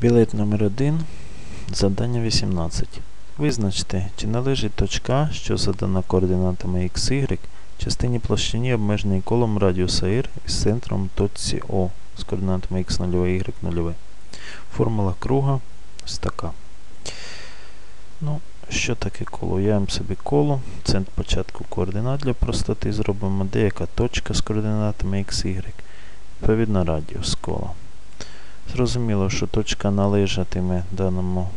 Білет номер 1 Завдання 18. Визначте, чи належить точка, що задана координатами x, y, частині площині обмеженій колом радіуса r із центром точці O з координатами x0, y 0. Формула круга ось така. Ну, що таке коло? Уявимо собі коло. Центр початку координат для простоти зробимо деяка точка з координатами x, y. Відповідно радіус кола. Зрозуміло, що точка належатиме даному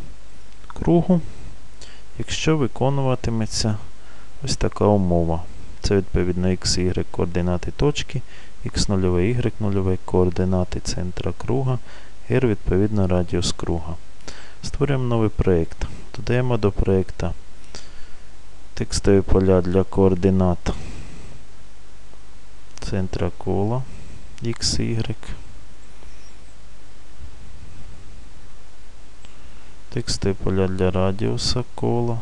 кругу, якщо виконуватиметься ось така умова. Це відповідно x, y координати точки, x0, y0 координати центра круга, r відповідно радіус круга. Створюємо новий проєкт. Додаємо до проєкту текстові поля для координат центра кола x, y. Текстові поля для радіуса кола.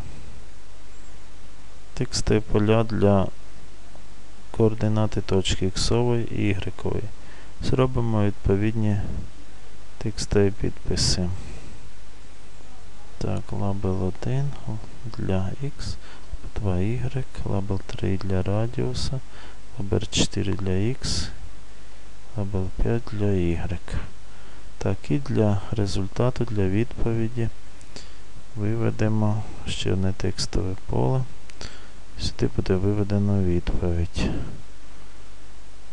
Текстові поля для координати точки X і Y. Зробимо відповідні текстові підписи. Так, лабел 1 для X, 2Y, лабел 3 для радіуса, лабел 4 для X, лабел 5 для Y. Так, і для результату, для відповіді виведемо ще одне текстове поле. Сюди буде виведено відповідь.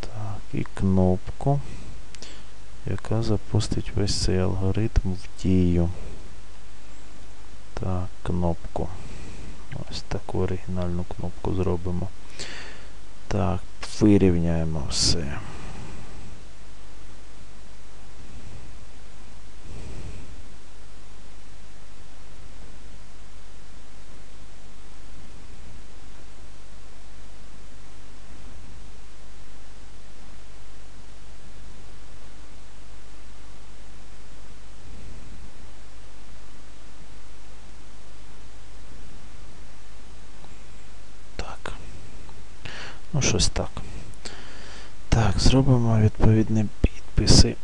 Так, і кнопку, яка запустить весь цей алгоритм в дію. Так, кнопку. Ось таку оригінальну кнопку зробимо. Так, вирівняємо все. Так. Ну, щось так. Так, зробимо відповідні підписи.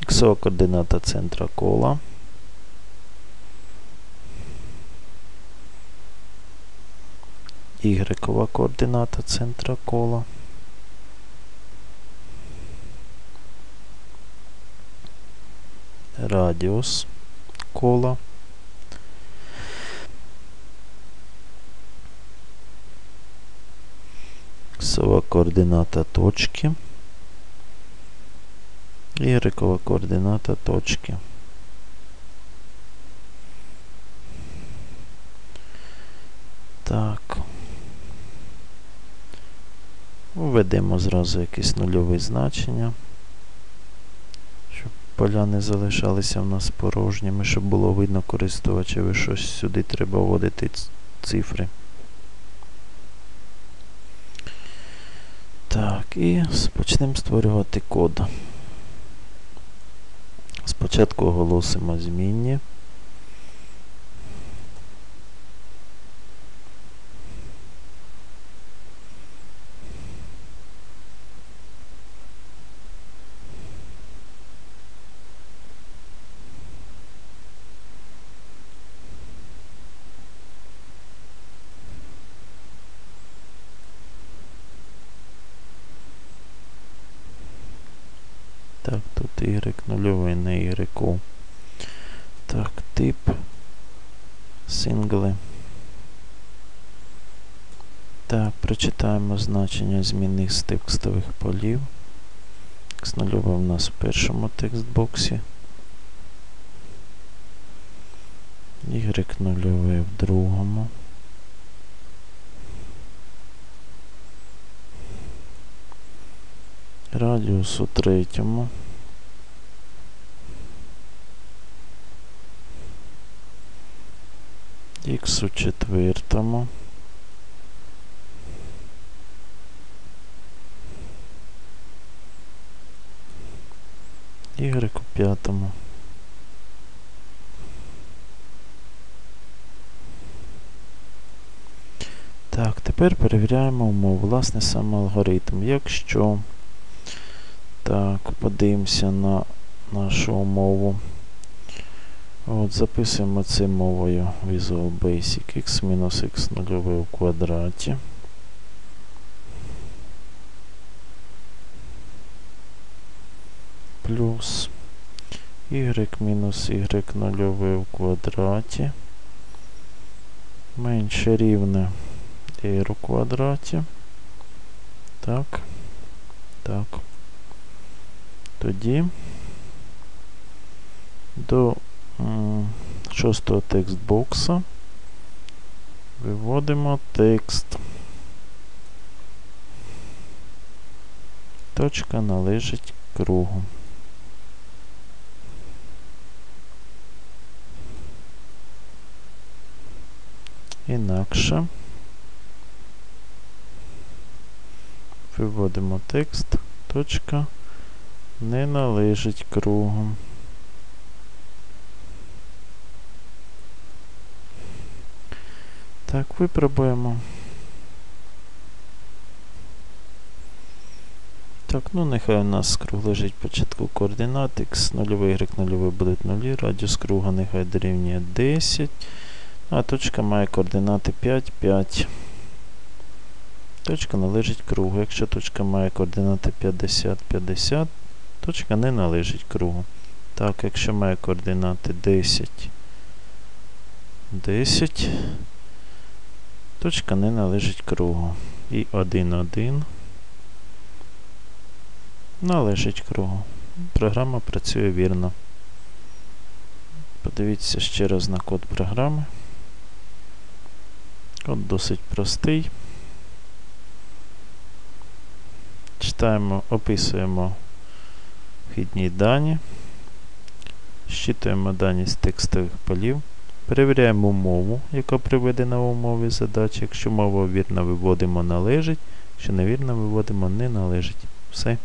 Іксова координата центра кола. Ігрекова координата центра кола. Радіус кола. Іксова координата точки. Ігрекова координата точки. Так. Введемо зразу якісь нульові значення поля не залишалися в нас порожніми, щоб було видно користувачеві, що сюди треба вводити цифри. Так, і почнемо створювати код. Спочатку оголосимо змінні. Так, тут Y нульовий на Y. Так, тип сингли. Так, прочитаємо значення змінних з текстових полів. X нульовий у нас в першому текстбоксі. Y нульовий в другому. Радіус у третьому. Х у четвертому. Y у п'ятому. Так, тепер перевіряємо умову. Власне сам алгоритм. Якщо так, подивимося на нашу умову. От, Записуємо це мовою Visual Basic x мінус x нульове у квадраті. Плюс y мінус y нульове у квадраті. Менше рівне r у квадраті. Так. Так. Тоді до шостого текстбокса виводимо текст. Точка належить кругу. Інакше виводимо текст. Точка не належить кругу. Так, випробуємо. Так, ну нехай у нас круг лежить початку координат, x 0, y 0 будуть 0, радіус круга нехай дорівнює 10, а точка має координати 5, 5. Точка належить кругу. Якщо точка має координати 50, 50, точка не належить кругу. Так, якщо має координати 10, 10, точка не належить кругу. І 1, 1 належить кругу. Програма працює вірно. Подивіться ще раз на код програми. Код досить простий. Читаємо, описуємо вхідні дані, щитуємо дані з текстових полів, перевіряємо умову, яка приведена в умові задачі. Якщо мова вірна, виводимо належить, якщо невірна, виводимо не належить. Все.